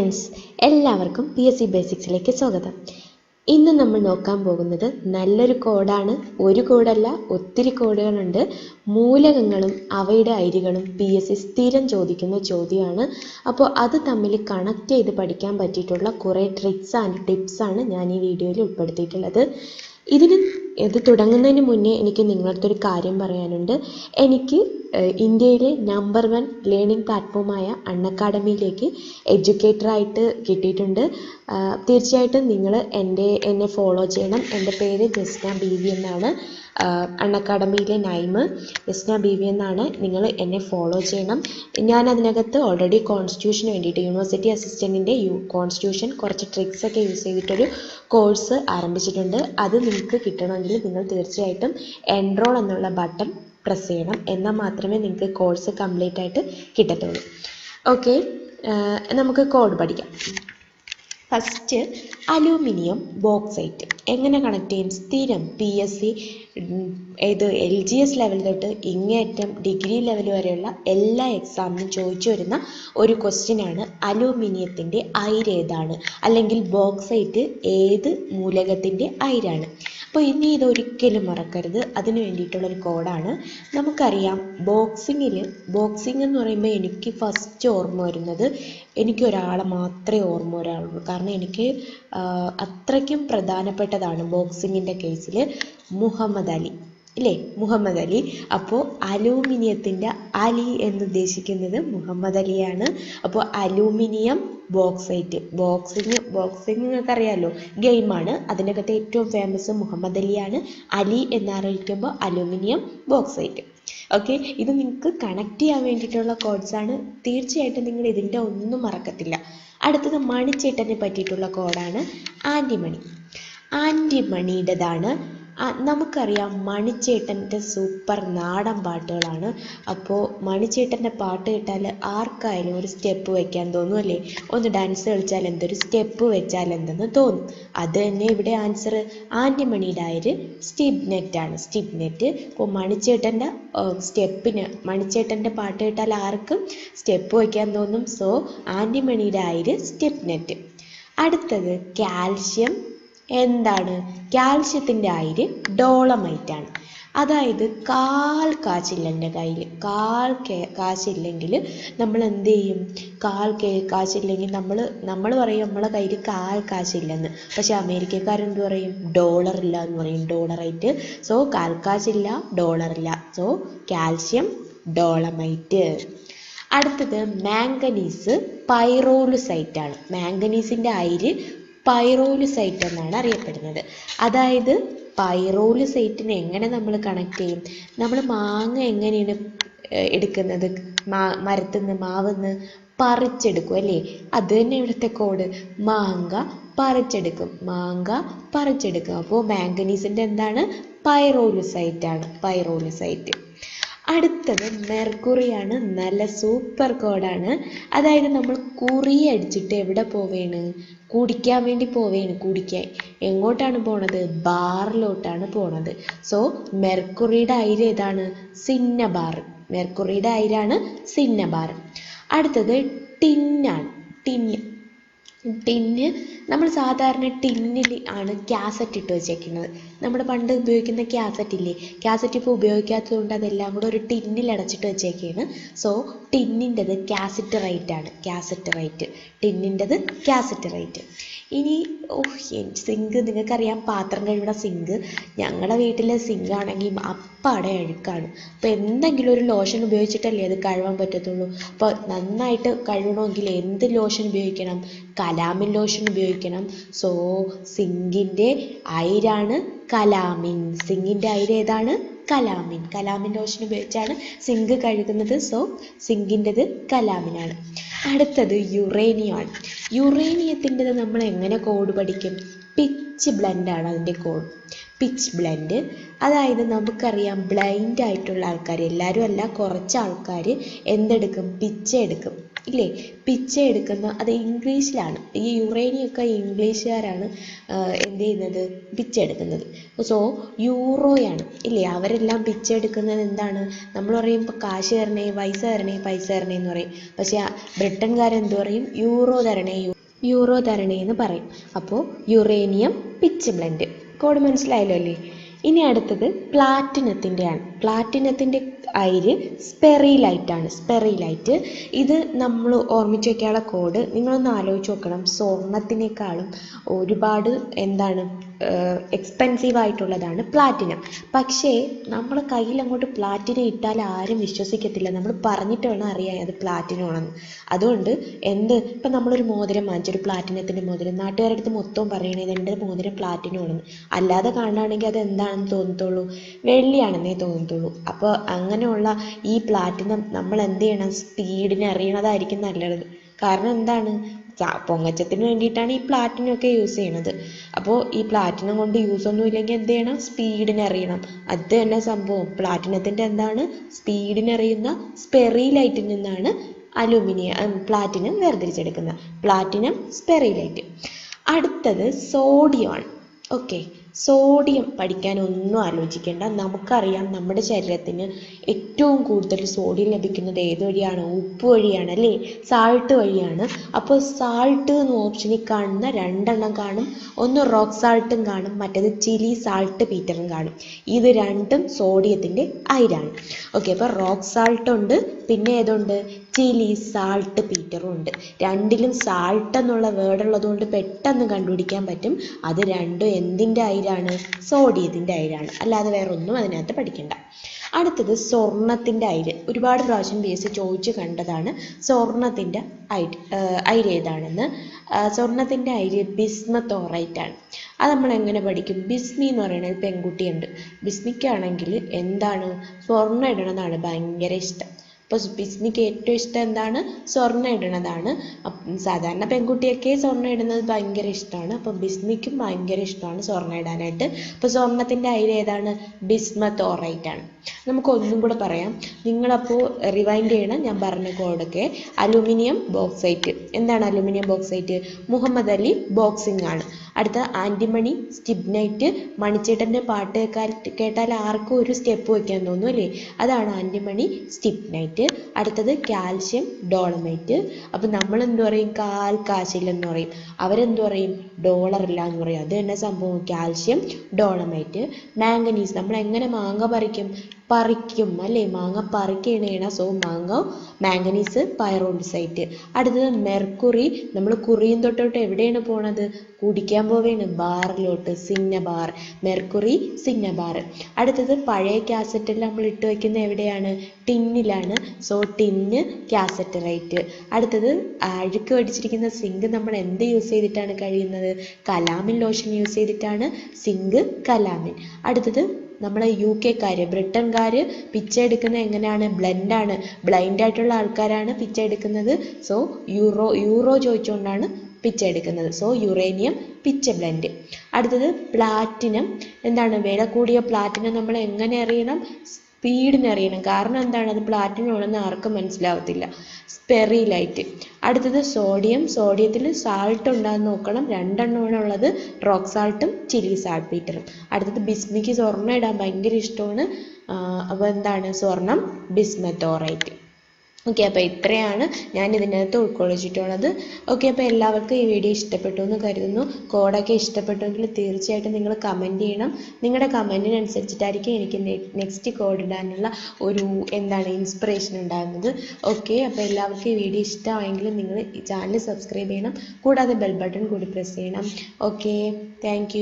Friends എല്ലാവർക്കും P S C ബേസിക്സിലേക്ക് സ്വാഗതം. ഇന്ന് നമ്മൾ നോക്കാൻ പോകുന്നത് നല്ലൊരു കോഡാണ് ഒരു കോഡല്ല ഒത്തിരി കോഡുകളുണ്ട്. മൂലകങ്ങളും അവയുടെ അരികളും പി എസ് സി സ്ഥിരം ചോദിക്കുന്ന ചോദ്യമാണ്. അപ്പോൾ അത് തമ്മിൽ കണക്ട് ചെയ്ത് പഠിക്കാൻ പറ്റിയിട്ടുള്ള കുറേ ട്രിക്സ് ആൻഡ് ടിപ്സാണ് ഞാൻ ഈ വീഡിയോയിൽ ഉൾപ്പെടുത്തിയിട്ടുള്ളത്. ഇതിന് ഇത് തുടങ്ങുന്നതിന് മുന്നേ എനിക്ക് നിങ്ങളുടെ അടുത്തൊരു കാര്യം പറയാനുണ്ട്. എനിക്ക് ഇന്ത്യയിലെ നമ്പർ വൺ ലേണിംഗ് പ്ലാറ്റ്ഫോമായ അൺ അക്കാഡമിയിലേക്ക് എഡ്യൂക്കേറ്ററായിട്ട് കിട്ടിയിട്ടുണ്ട്. തീർച്ചയായിട്ടും നിങ്ങൾ എന്റെ എന്നെ ഫോളോ ചെയ്യണം. എന്റെ പേര് ജസ്ന ബി വി എന്നാണ്. അൺ അക്കാഡമിയിലെ നൈമ് ജസ്ന ബി വി എന്നാണ്. നിങ്ങൾ എന്നെ ഫോളോ ചെയ്യണം. ഞാൻ അതിനകത്ത് ഓൾറെഡി കോൺസ്റ്റിറ്റ്യൂഷന് വേണ്ടിയിട്ട് യൂണിവേഴ്സിറ്റി അസിസ്റ്റന്റിന്റെ യു കോൺസ്റ്റിറ്റ്യൂഷൻ കുറച്ച് ട്രിക്സ് ഒക്കെ യൂസ് ചെയ്തിട്ടൊരു കോഴ്സ് ആരംഭിച്ചിട്ടുണ്ട്. അത് നിങ്ങൾക്ക് കിട്ടണമെങ്കിൽ നിങ്ങൾ തീർച്ചയായിട്ടും എൻറോൾ എന്നുള്ള ബട്ടൺ പ്രസ് ചെയ്യണം. എന്നാൽ മാത്രമേ നിങ്ങൾക്ക് കോഴ്സ് കംപ്ലീറ്റ് ആയിട്ട് കിട്ടത്തുള്ളൂ. ഓക്കെ നമുക്ക് കോഡ് പഠിക്കാം. ഫസ്റ്റ് അലൂമിനിയം ബോക്സൈറ്റ് എങ്ങനെ കണക്ട് ചെയ്യും? സ്ഥിരം പി എസ് സി ഏത് എൽ ജി എസ് ലെവൽ തൊട്ട് ഇങ്ങേറ്റം ഡിഗ്രി ലെവൽ വരെയുള്ള എല്ലാ എക്സാമിനും ചോദിച്ചു വരുന്ന ഒരു ക്വസ്റ്റ്യനാണ് അലൂമിനിയത്തിന്റെ അയിര് ഏതാണ്? അല്ലെങ്കിൽ ബോക്സൈറ്റ് ഏത് മൂലകത്തിന്റെ അയിരാണ്? അപ്പോൾ ഇനി ഇതൊരിക്കലും മറക്കരുത്. അതിന് വേണ്ടിയിട്ടുള്ളൊരു കോഡാണ് നമുക്കറിയാം ബോക്സിങ്ങിൽ ബോക്സിംഗ് എന്ന് പറയുമ്പോൾ എനിക്ക് ഫസ്റ്റ് ഓർമ്മ വരുന്നത് എനിക്ക് ഒരാളെ മാത്രമേ ഓർമ്മ വരാറുള്ളൂ. കാരണം എനിക്ക് അത്രയ്ക്കും അത്രയ്ക്കും പ്രധാനപ്പെട്ടതാണ് ബോക്സിങ്ങിന്റെ കേസിൽ മുഹമ്മദ് അലി ഇല്ലേ? മുഹമ്മദ് അലി. അപ്പോൾ അലൂമിനിയത്തിന്റെ അലി എന്ന് ഉദ്ദേശിക്കുന്നത് മുഹമ്മദ് അലിയാണ്. അപ്പോൾ അലൂമിനിയം ബോക്സൈറ്റ് ബോക്സിങ് ബോക്സിങ് നിങ്ങൾക്ക് അറിയാമല്ലോ ഗെയിമാണ് അതിനകത്ത് ഏറ്റവും ഫേമസ് മുഹമ്മദ് അലിയാണ്. അലി എന്നറിയിക്കുമ്പോൾ അലൂമിനിയം ബോക്സൈറ്റ് ഓക്കെ ഇത് നിങ്ങൾക്ക് കണക്ട് ചെയ്യാൻ വേണ്ടിയിട്ടുള്ള ആണ്. തീർച്ചയായിട്ടും നിങ്ങൾ ഇതിന്റെ ഒന്നും മറക്കത്തില്ല. അടുത്തത് മണിച്ചേട്ടനെ പറ്റിയിട്ടുള്ള കോഡാണ് ആന്റിമണി. ആന്റിമണിയുടേതാണ് നമുക്കറിയാം മണിച്ചേട്ടന്റെ സൂപ്പർ നാടൻ പാട്ടുകളാണ്. അപ്പോൾ മണിച്ചേട്ടന്റെ പാട്ട് കേട്ടാൽ ആർക്കായാലും ഒരു സ്റ്റെപ്പ് വയ്ക്കാൻ തോന്നും അല്ലേ? ഒന്ന് ഡാൻസ് കളിച്ചാൽ എന്തൊരു സ്റ്റെപ്പ് വെച്ചാൽ എന്തെന്ന് തോന്നും. അത് തന്നെ ഇവിടെ ആൻസർ ആന്റിമണിയുടെ ആയൊരു സ്റ്റിബ്നെറ്റ് ആണ്. സ്റ്റിബ്നെറ്റ്. അപ്പോൾ മണിച്ചേട്ടന്റെ സ്റ്റെപ്പിന് മണിച്ചേട്ടന്റെ പാട്ട് കേട്ടാൽ ആർക്കും സ്റ്റെപ്പ് വയ്ക്കാൻ തോന്നും. സോ ആന്റിമണിയുടെ ആയിര് സ്റ്റെപ്നെറ്റ് അടുത്തത് കാൽഷ്യം. എന്താണ്? കാൽഷ്യത്തിന്റെ അയിര് ഡോളമൈറ്റ് ആണ് അതായത് കാൽ കാശില്ല എന്റെ കയ്യിൽ കാൽ കാശില്ലെങ്കിൽ നമ്മൾ എന്ത് ചെയ്യും? കാൽ കാശില്ലെങ്കിൽ നമ്മൾ നമ്മൾ പറയും നമ്മളെ കയ്യിൽ കാൽ കാശില്ലെന്ന് പക്ഷെ അമേരിക്കക്കാരെന്ത് പറയും? ഡോളർ ഇല്ല എന്ന് പറയും. ഡോളറായിട്ട് സോ കാൽ കാശില്ല ഡോളർ ഇല്ല. So calcium dolomite. അടുത്തത് മാംഗനീസ് പൈറോലുസൈറ്റ് ആണ് മാംഗനീസിന്റെ അയിര് പൈറോലുസൈറ്റ് എന്നാണ് അറിയപ്പെടുന്നത്. അതായത് പൈറോലുസൈറ്റിനെ എങ്ങനെ നമ്മൾ കണക്ട് ചെയ്യും? നമ്മൾ മാങ്ങ എങ്ങനെയാണ് എടുക്കുന്നത്? മാ മരത്തുനിന്ന് മാവുന്ന് പറിച്ചെടുക്കും അല്ലേ? അത് തന്നെ ഇവിടുത്തെ കോഡ് മാങ്ങ പറിച്ചെടുക്കും. മാങ്ങ പറിച്ചെടുക്കും. അപ്പോൾ മാംഗനീസിന്റെ എന്താണ്? പൈറോലുസൈറ്റ് ആണ് പൈറോലുസൈറ്റ് അടുത്തത് മെർക്കുറിയാണ്. നല്ല സൂപ്പർ കോഡാണ്. അതായത് നമ്മൾ കുറി അടിച്ചിട്ട് എവിടെ പോവേണ്? കുടിക്കാൻ വേണ്ടി പോവേണ്. കുടിക്കാൻ. എങ്ങോട്ടാണ് പോണത്? ബാറിലോട്ടാണ് പോണത്. സോ മെർക്കുറിയുടെ അയിര് ഏതാണ്? സിന്നബാർ. മെർക്കുറിയുടെ അയിരാണ് സിന്നബാർ. അടുത്തത് ടിന്നാണ്. ടിന്ന് ടിന്ന് നമ്മൾ സാധാരണ ടിന്നിൽ ആണ് കാസറ്റ് ഇട്ട് വെച്ചേക്കുന്നത്. നമ്മൾ പണ്ട് ഉപയോഗിക്കുന്ന കാസറ്റ് ഇല്ലേ? കാസറ്റ് ഇപ്പോൾ ഉപയോഗിക്കാത്തത് കൊണ്ട് അതെല്ലാം കൂടെ ഒരു ടിന്നിൽ അടച്ചിട്ട് വെച്ചേക്കാണ്. സോ ടിന്നിന്റെത് കാസറ്റ് റൈറ്റ് ആണ്. Cassette right. ടിന്നിന്റെത് cassette right. ഇനി ഓഹ് സിങ്ക് നിങ്ങൾക്കറിയാം പാത്രം കഴുകുന്ന സിങ്ക്. ഞങ്ങളുടെ വീട്ടിലെ സിങ്ക് ആണെങ്കിൽ അപ്പാടെ അഴുക്കാണ്. അപ്പോൾ എന്തെങ്കിലും ഒരു ലോഷൻ ഉപയോഗിച്ചിട്ടല്ലേ അത് കഴുകാൻ പറ്റത്തുള്ളൂ? അപ്പോൾ നന്നായിട്ട് കഴുകണമെങ്കിൽ എന്ത് ലോഷൻ ഉപയോഗിക്കണം? കലാമിൻ ലോഷൻ ഉപയോഗിക്കണം. സോ സിങ്കിന്റെ അയിരാണ് കലാമിൻ. സിങ്കിന്റെ അയിര് ഏതാണ്? കലാമിൻ. കലാമിൻ ലോഷൻ ഉപയോഗിച്ചാണ് സിങ്ക് കഴുകുന്നത്. സോ സിങ്കിന്റെത് കലാമിനാണ്. അടുത്തത് യുറേനിയം ആണ് യുറേനിയത്തിന്റെത് നമ്മൾ എങ്ങനെ കോഡ് പഠിക്കും പിച്ച് ബ്ലെൻഡാണ് അതിന്റെ കോഡ് പിച്ച് ബ്ലെൻഡ് അതായത് നമുക്കറിയാം ബ്ലൈൻഡ് ആയിട്ടുള്ള ആൾക്കാർ എല്ലാവരും അല്ല കുറച്ച് ആൾക്കാർ എന്തെടുക്കും? പിച്ച് എടുക്കും. ഇല്ലേ? പിച്ച എടുക്കുന്ന അത് ഇംഗ്ലീഷിലാണ്. ഈ യുറേനിയൊക്കെ ഇംഗ്ലീഷുകാരാണ് എന്ത് ചെയ്യുന്നത്? പിച്ച എടുക്കുന്നത്. സോ യൂറോയാണ്. ഇല്ലേ? അവരെല്ലാം പിച്ച എടുക്കുന്നത് എന്താണ്? നമ്മൾ പറയും കാശ് തരണേ പൈസ തരണേ പൈസ തരണേ എന്ന് പറയും. പക്ഷേ ബ്രിട്ടൻകാരെന്ത് പറയും? യൂറോ തരണേ യൂറോ തരണേ എന്ന് പറയും. അപ്പോൾ യുറേനിയം പിച്ച് ബ്ലെൻഡ് കോഡ് മനസ്സിലായല്ലോ അല്ലേ? ഇനി അടുത്തത് പ്ലാറ്റിനത്തിന്റെയാണ്. പ്ലാറ്റിനത്തിന്റെ അയിര് സ്പെറിലൈറ്റാണ്. സ്പെറിലൈറ്റ്. ഇത് നമ്മൾ ഓർമ്മിച്ച് വെക്കാനുള്ള കോഡ് നിങ്ങളൊന്ന് ആലോചിച്ച് നോക്കണം. സ്വർണത്തിനേക്കാളും ഒരുപാട് എന്താണ് എക്സ്പെൻസീവ് ആയിട്ടുള്ളതാണ് പ്ലാറ്റിനം പക്ഷേ നമ്മളെ കയ്യിൽ അങ്ങോട്ട് പ്ലാറ്റിനം ഇട്ടാൽ ആരും വിശ്വസിക്കത്തില്ല. നമ്മൾ പറഞ്ഞിട്ട് വേണം അറിയാൻ അത് പ്ലാറ്റിനം ആണെന്ന്. അതുകൊണ്ട് എന്ത് ഇപ്പം നമ്മളൊരു മോതിരം വാങ്ങിച്ചു ഒരു പ്ലാറ്റിനത്തിന്റെ മോതിരം നാട്ടുകാരുടെ അടുത്ത് മൊത്തവും പറയണത് എന്റെ മോതിരം പ്ലാറ്റിനം ആണെന്ന്. അല്ലാതെ കാണുകയാണെങ്കിൽ അത് എന്താണെന്ന് തോന്നത്തുള്ളൂ. വെള്ളിയാണെന്നേ തോന്നത്തുള്ളൂ. അപ്പോൾ അങ്ങനെയുള്ള ഈ പ്ലാറ്റിനം നമ്മൾ എന്ത് ചെയ്യണം? സ്പീഡിനെ അറിയണതായിരിക്കും നല്ലത്. കാരണം എന്താണ്? പൊങ്ങച്ചത്തിന് വേണ്ടിയിട്ടാണ് ഈ പ്ലാറ്റിനം ഒക്കെ യൂസ് ചെയ്യണത്. അപ്പോൾ ഈ പ്ലാറ്റിനം കൊണ്ട് യൂസ് ഒന്നും ഇല്ലെങ്കിൽ എന്ത് ചെയ്യണം? സ്പീഡിന് അറിയണം. അത് തന്നെ സംഭവം. പ്ലാറ്റിനത്തിന്റെ എന്താണ്? സ്പീഡിനെ അറിയുന്ന സ്പെറിലൈറ്റിൽ നിന്നാണ് അലൂമിനിയം പ്ലാറ്റിനം വേർതിരിച്ചെടുക്കുന്നത്. പ്ലാറ്റിനം സ്പെറിലൈറ്റ് അടുത്തത് സോഡിയമാണ് ഓക്കെ സോഡിയം പഠിക്കാൻ ഒന്നും ആലോചിക്കേണ്ട. നമുക്കറിയാം നമ്മുടെ ശരീരത്തിന് ഏറ്റവും കൂടുതൽ സോഡിയം ലഭിക്കുന്നത് ഏത് വഴിയാണ്? ഉപ്പ് വഴിയാണ് അല്ലേ? സാൾട്ട് വഴിയാണ്. അപ്പോൾ സാൾട്ട് എന്ന ഓപ്ഷനിൽ കാണുന്ന രണ്ടെണ്ണം കാണും. ഒന്ന് റോക്ക് സാൾട്ടും കാണും. മറ്റേത് ചിലി സാൾട്ട് പീറ്ററും കാണും. ഇത് രണ്ടും സോഡിയത്തിന്റെ അയിരാണ്. ഓക്കെ അപ്പോൾ റോക്ക് സാൾട്ട് ഉണ്ട്. പിന്നെ ഏതുണ്ട്? ചിലി സാൾട്ട് പീറ്ററും ഉണ്ട്. രണ്ടിലും സാൾട്ട് എന്നുള്ള വേർഡ് ഉള്ളതുകൊണ്ട് പെട്ടെന്ന് കണ്ടുപിടിക്കാൻ പറ്റും. അത് രണ്ടും എന്തിന്റെ അയിരാണ് സോഡിയത്തിന്റെ അയിരാണ് അല്ലാതെ വേറെ ഒന്നും അതിനകത്ത് പഠിക്കണ്ട. അടുത്തത് സ്വർണത്തിന്റെ അയിര് ഒരുപാട് പ്രാവശ്യം ബി എസ് ചോദിച്ചു കണ്ടതാണ് സ്വർണത്തിന്റെ അയിര് അയിര് ഏതാണെന്ന്. സ്വർണത്തിന്റെ അയിര് ബിസ്മത്തോറൈറ്റ് ആണ്. അത് നമ്മൾ എങ്ങനെ പഠിക്കും? ബിസ്മി എന്ന് പറയുന്ന ഒരു പെൺകുട്ടിയുണ്ട്. ബിസ്മിക്കാണെങ്കിൽ എന്താണ്? സ്വർണം ഇടണമെന്നാണ് ഭയങ്കര ഇഷ്ടം. അപ്പോൾ ബിസ്മിക്ക് ഏറ്റവും ഇഷ്ടം എന്താണ്? സ്വർണ ഇടണതാണ് സാധാരണ പെൺകുട്ടിയൊക്കെ സ്വർണ ഇടുന്നത് ഭയങ്കര ഇഷ്ടമാണ്. അപ്പോൾ ബിസ്നിക്കും ഭയങ്കര ഇഷ്ടമാണ് സ്വർണ ഇടാനായിട്ട്. അപ്പോൾ സ്വർണത്തിന്റെ അയിര് ഏതാണ്? ബിസ്മത്തോറൈറ്റ് ആണ്. നമുക്ക് ഒന്നും കൂടെ പറയാം. നിങ്ങളപ്പോൾ റിവൈൻഡ് ചെയ്യണം. ഞാൻ പറഞ്ഞ കോഡൊക്കെ അലുമിനിയം ബോക്സൈറ്റ്. എന്താണ് aluminium bauxite? Muhammad Ali boxing ആണ്. അടുത്ത ആന്റിമണി സ്റ്റിബ്നൈറ്റ് മണിച്ചേട്ടന്റെ പാട്ട് കേട്ടാൽ ആർക്കും ഒരു സ്റ്റെപ്പ് വയ്ക്കാൻ തോന്നും അല്ലേ? അതാണ് ആന്റിമണി സ്റ്റിബ്നൈറ്റ്. അടുത്തത് കാൽഷ്യം ഡോളമൈറ്റ്. അപ്പം നമ്മൾ എന്ത് പറയും? കാൽ കാശില്ലെന്ന് പറയും. അവരെന്ത് പറയും? ഇല്ല എന്ന് പറയും. അത് തന്നെ സംഭവം. Calcium dolomite. മാംഗനീസ്. നമ്മൾ എങ്ങനെ മാങ്ങ പറിക്കും? പറിക്കും അല്ലേ? മാങ്ങ പറിക്കണേണ സോ മാങ്ങ മാംഗനീസ് പൈറോൺസൈറ്റ് അടുത്തത് മെർക്കുറി. നമ്മൾ കുറിയും തൊട്ടോട്ട് എവിടെയാണ് പോണത്? കുടിക്കാൻ പോവുകയാണ് ബാറിലോട്ട് cinnabar mercury cinnabar അടുത്തത് പഴയ കാസറ്റിൽ നമ്മൾ ഇട്ട് വയ്ക്കുന്ന എവിടെയാണ്? ടിന്നിലാണ്. So tin cassette right. അടുത്തത് അഴുക്ക് പിടിച്ചിരിക്കുന്ന സിങ്ക് നമ്മൾ എന്ത് യൂസ് ചെയ്തിട്ടാണ് കഴിയുന്നത്? കലാമിൻ ലോഷൻ യൂസ് ചെയ്തിട്ടാണ്. Zinc calamine. അടുത്തത് നമ്മളെ യു കെക്കാർ ബ്രിട്ടൻകാർ പിച്ച എടുക്കുന്നത് എങ്ങനെയാണ്? ബ്ലെൻഡാണ്. ബ്ലൈൻഡായിട്ടുള്ള ആൾക്കാരാണ് പിച്ച എടുക്കുന്നത്. സോ യൂറോ യൂറോ ചോദിച്ചുകൊണ്ടാണ് പിച്ച എടുക്കുന്നത്. സോ യുറേനിയം പിച്ച ബ്ലെൻഡ് അടുത്തത് പ്ലാറ്റിനം എന്താണ് വില കൂടിയ പ്ലാറ്റിനം നമ്മൾ എങ്ങനെ അറിയണം? സ്പീഡിന് അറിയണം. കാരണം എന്താണ്? അത് പ്ലാറ്റിനം ആണെന്ന് ആർക്കും മനസ്സിലാവത്തില്ല. സ്പെറിലൈറ്റ് അടുത്തത് സോഡിയം സോഡിയത്തിൽ സാൾട്ട് ഉണ്ടാകുന്ന നോക്കണം. രണ്ടെണ്ണമാണ് ഉള്ളത്. റോക്ക് സാൾട്ടും ചില്ലി സാൾട്ട് പീറ്ററും അടുത്തത് ബിസ്മിക്ക് സ്വർണം ഇടാൻ ഭയങ്കര ഇഷ്ടമാണ്. അപ്പോൾ എന്താണ്? സ്വർണം ബിസ്മത്തോറൈറ്റ് ഓക്കെ അപ്പോൾ ഇത്രയാണ് ഞാൻ ഇതിനകത്ത് ഉൾക്കൊള്ളിച്ചിട്ടുള്ളത്. ഓക്കെ അപ്പോൾ എല്ലാവർക്കും ഈ വീഡിയോ ഇഷ്ടപ്പെട്ടു എന്ന് കരുതുന്നു. കോഡൊക്കെ ഇഷ്ടപ്പെട്ടുവെങ്കിൽ തീർച്ചയായിട്ടും നിങ്ങൾ കമന്റ് ചെയ്യണം. നിങ്ങളുടെ കമന്റിനനുസരിച്ചിട്ടായിരിക്കും എനിക്ക് നെക്സ്റ്റ് കോഡ് ഇടാനുള്ള ഒരു എന്താണ് ഇൻസ്പിറേഷൻ ഉണ്ടാകുന്നത്. ഓക്കെ അപ്പോൾ എല്ലാവർക്കും ഈ വീഡിയോ ഇഷ്ടമായെങ്കിൽ നിങ്ങൾ ചാനൽ സബ്സ്ക്രൈബ് ചെയ്യണം. കൂടാതെ ബെൽ ബട്ടൺ കൂടി പ്രസ് ചെയ്യണം. Okay thank